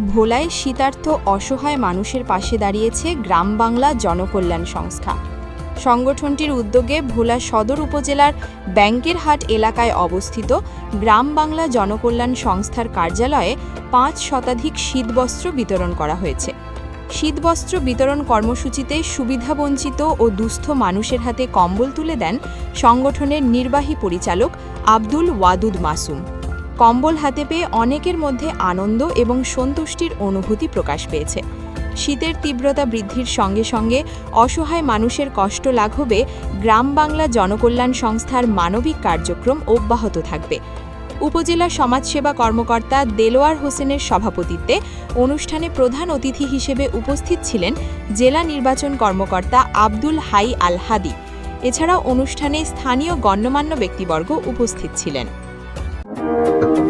ভোলায় শীতার্থ অসহায় মানুষের পাশে দাঁড়িয়েছে গ্রাম বাংলা জনকল্যাণ সংস্থা। সংগঠনটির উদ্যোগে ভোলা সদর উপজেলার ব্যাংকের হাট এলাকায় অবস্থিত গ্রাম বাংলা জনকল্যাণ সংস্থার কার্যালয়ে পাঁচ শতাধিক শীতবস্ত্র বিতরণ করা হয়েছে। শীতবস্ত্র বিতরণ কর্মসূচিতে সুবিধাবঞ্চিত ও দুস্থ মানুষের হাতে কম্বল তুলে দেন সংগঠনের নির্বাহী পরিচালক আব্দুল ওয়াদুদ মাসুম। কম্বল হাতে পেয়ে অনেকের মধ্যে আনন্দ এবং সন্তুষ্টির অনুভূতি প্রকাশ পেয়েছে। শীতের তীব্রতা বৃদ্ধির সঙ্গে সঙ্গে অসহায় মানুষের কষ্ট লাঘবে গ্রাম বাংলা জনকল্যাণ সংস্থার মানবিক কার্যক্রম অব্যাহত থাকবে। উপজেলা সমাজসেবা কর্মকর্তা দেলোয়ার হোসেনের সভাপতিত্বে অনুষ্ঠানে প্রধান অতিথি হিসেবে উপস্থিত ছিলেন জেলা নির্বাচন কর্মকর্তা আব্দুল হাই আল হাদি। এছাড়া অনুষ্ঠানে স্থানীয় গণ্যমান্য ব্যক্তিবর্গ উপস্থিত ছিলেন। Thank you.